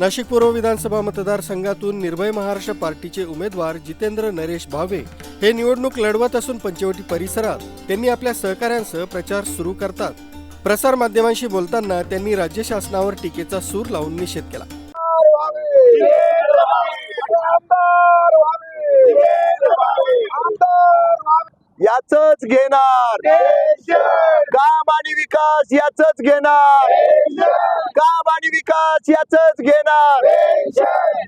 नाशिक पूर्व विधानसभा मतदारसंघातून निर्भय महाराष्ट्र पार्टीचे उमेदवार जितेंद्र नरेश भावे हे निवडणूक लढवत असून पंचवटी परिसरात त्यांनी आपल्या सहकाऱ्यांसह प्रचार सुरू करतात. प्रसार माध्यमांशी बोलताना त्यांनी राज्य शासनावर टीकेचा सूर लावून निषेध केला. याच घेणार. काम आणि विकास याच घेणार. काम आणि विकास याच घेणार.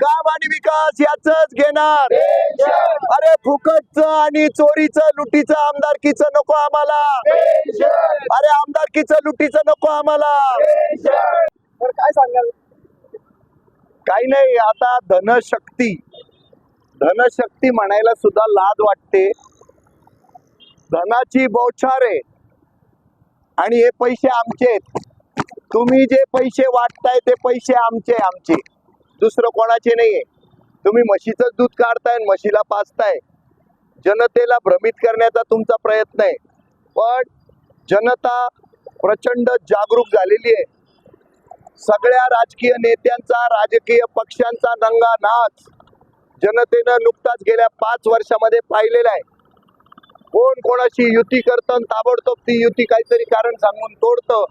काम आणि विकास याच घेणार. अरे फुकटचं आणि चोरीचं लुटीचं आमदारकीचं नको आम्हाला. अरे आमदारकीचं लुटीचं नको आम्हाला. काय सांगाल? काही नाही आता धनशक्ती. धनशक्ती म्हणायला सुद्धा लाज वाटते. धनाची बौछार. आहे आणि हे पैसे आमचे आहेत. तुम्ही जे पैसे वाटताय ते पैसे आमचे आमचे. दुसरं कोणाचे नाहीये. तुम्ही म्हशीचं दूध काढताय म्हशीला पाचताय जनतेला भ्रमित करण्याचा तुमचा प्रयत्न आहे. पण जनता प्रचंड जागरूक झालेली आहे. सगळ्या राजकीय नेत्यांचा राजकीय पक्षांचा दंगा नाच जनतेनं नुकताच गेल्या पाच वर्षामध्ये पाहिलेला आहे. कोण कोणाशी युती करतं ताबडतोब ती युती काहीतरी कारण सांगून तोडतं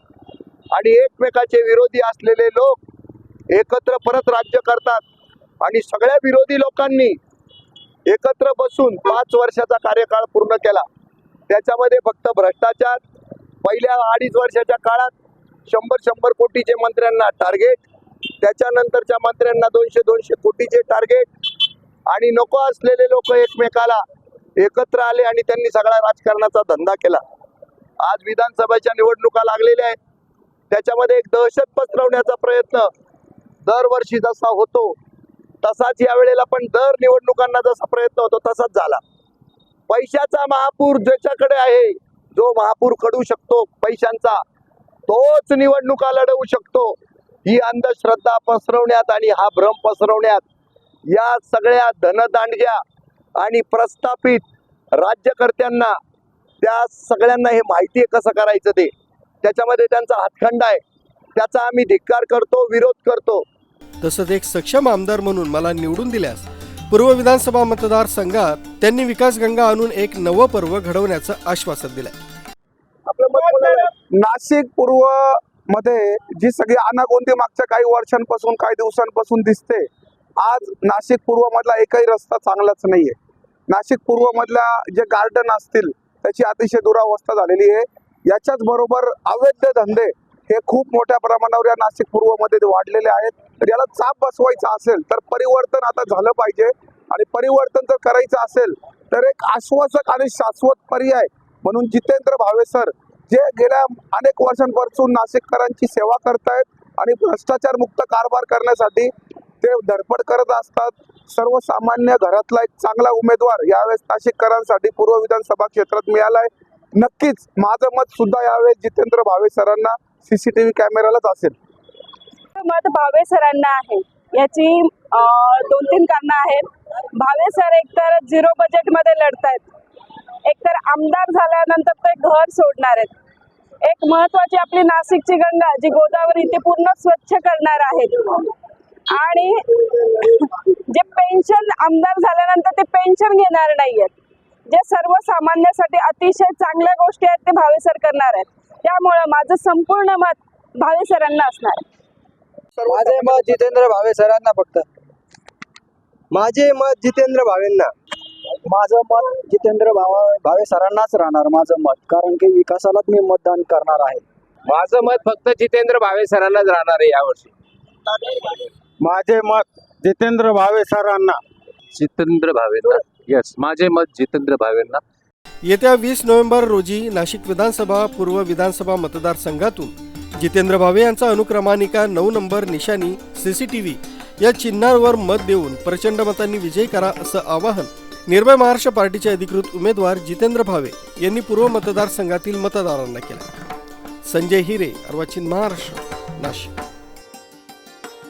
आणि एकमेकाचे विरोधी असलेले लोक एकत्र परत राज्य करतात. आणि सगळ्या विरोधी लोकांनी एकत्र बसून पाच वर्षाचा कार्यकाळ पूर्ण केला. त्याच्यामध्ये फक्त भ्रष्टाचार पहिल्या अडीच वर्षाच्या काळात शंभर शंभर कोटीचे मंत्र्यांना टार्गेट त्याच्यानंतरच्या मंत्र्यांना दोनशे दोनशे कोटीचे टार्गेट आणि नको असलेले लोक एकमेकाला एकत्र आले आणि त्यांनी सगळा राजकारणाचा धंदा केला. आज विधानसभेच्या निवडणुका लागलेल्या आहेत. त्याच्यामध्ये एक दहशत पसरवण्याचा प्रयत्न दरवर्षी जसा होतो तसाच या वेळेला पण दर निवडणुकांना जसा प्रयत्न होतो तसाच झाला. पैशाचा महापूर ज्याच्याकडे आहे जो महापूर कडू शकतो पैशांचा तोच निवडणुका लढवू शकतो. ही अंधश्रद्धा पसरवण्यात आणि हा भ्रम पसरवण्यात या सगळ्या धनदांडग्या आणि प्रस्थापित राज्यकर्त्यांना त्या सगळ्यांना हे माहिती आहे कसं करायचं ते. त्याच्यामध्ये त्यांचा हातखंडा आहे. त्याचा आम्ही धिक्कार करतो विरोध करतो. तसंच एक सक्षम आमदार म्हणून मला निवडून दिल्यास पूर्व विधानसभा मतदारसंघात त्यांनी विकास गंगा आणून एक नवं पर्व घडवण्याचं आश्वासन दिलंय. नाशिक पूर्वमध्ये जी सगळी अनागोंदी मागच्या काही वर्षांपासून काही दिवसांपासून दिसते आज नाशिक पूर्व मधला एकही रस्ता चांगलाच नाहीये. नाशिक पूर्व मधल्या जे गार्डन असतील त्याची अतिशय दुरावस्था झालेली आहे. याच्याच बरोबर अवैध धंदे हे खूप मोठ्या प्रमाणावर या नाशिक पूर्वमध्ये वाढलेले आहेत. तर याला चाप बसवायचा असेल तर परिवर्तन आता झालं पाहिजे. आणि परिवर्तन जर करायचं असेल तर एक आश्वासक आणि शाश्वत पर्याय म्हणून जितेंद्र भावे सर जे गेल्या अनेक वर्षांपासून नाशिककरांची सेवा करतायत आणि भ्रष्टाचार मुक्त कारभार करण्यासाठी ते धडपड करत असतात. सर्वसामान्य घरातला एक चांगला उमेदवार यावेळेस नाशिककरांसाठी पूर्व विधानसभा क्षेत्रात मिळालाय. नक्कीच माझं मत सुद्धा यावेळेस जितेंद्र भावे सरांना सीसीटीव्ही कॅमेरालाच असेल. मत भावे सरांना आहे. याची दोन तीन कारणं आहेत. भावे सर एकतर झिरो बजेटमध्ये लढतायत. एकतर आमदार झाल्यानंतर ते घर सोडणार आहेत. एक महत्वाची आपली नाशिकची गंगा जी गोदावरी ती पूर्ण स्वच्छ करणार आहेत. आणि जे पेन्शन आमदार झाल्यानंतर ते पेन्शन घेणार नाही आहेत जे सर्वसामान्यासाठी अतिशय चांगल्या गोष्टी आहेत ते भावे सर करणार आहेत. त्यामुळं माझं संपूर्ण मत भावे सरांना असणार. आहे माझे मत जितेंद्र भावे सरांना फक्त. माझे मत जितेंद्र भावेंना. माझं मत जितेंद्र भावा भावे सरांनाच राहणार माझं मत. कारण की विकासालाच मी मतदान करणार आहे. माझं मत फक्त जितेंद्र भावे सरांनाच राहणार आहे यावर्षी. माझे मत जितेंद्र भावे सरांना. जितेंद्र भावेंना यस माझे मत जितेंद्र भावेंना. येत्या वीस नोव्हेंबर रोजी नाशिक विधानसभा पूर्व विधानसभा मतदारसंघातून जितेंद्र भावे यांचा अनुक्रमानिका नऊ नंबर निशाणी सीसीटीव्ही या चिन्हावर मत देऊन प्रचंड मतांनी विजयी करा असं आवाहन निर्भय महाराष्ट्र पार्टीचे अधिकृत उमेदवार जितेंद्र भावे यांनी पूर्व मतदारसंघातील मतदारांना केलं. संजय हिरे अर्वाचीन महाराष्ट्र नाशिक.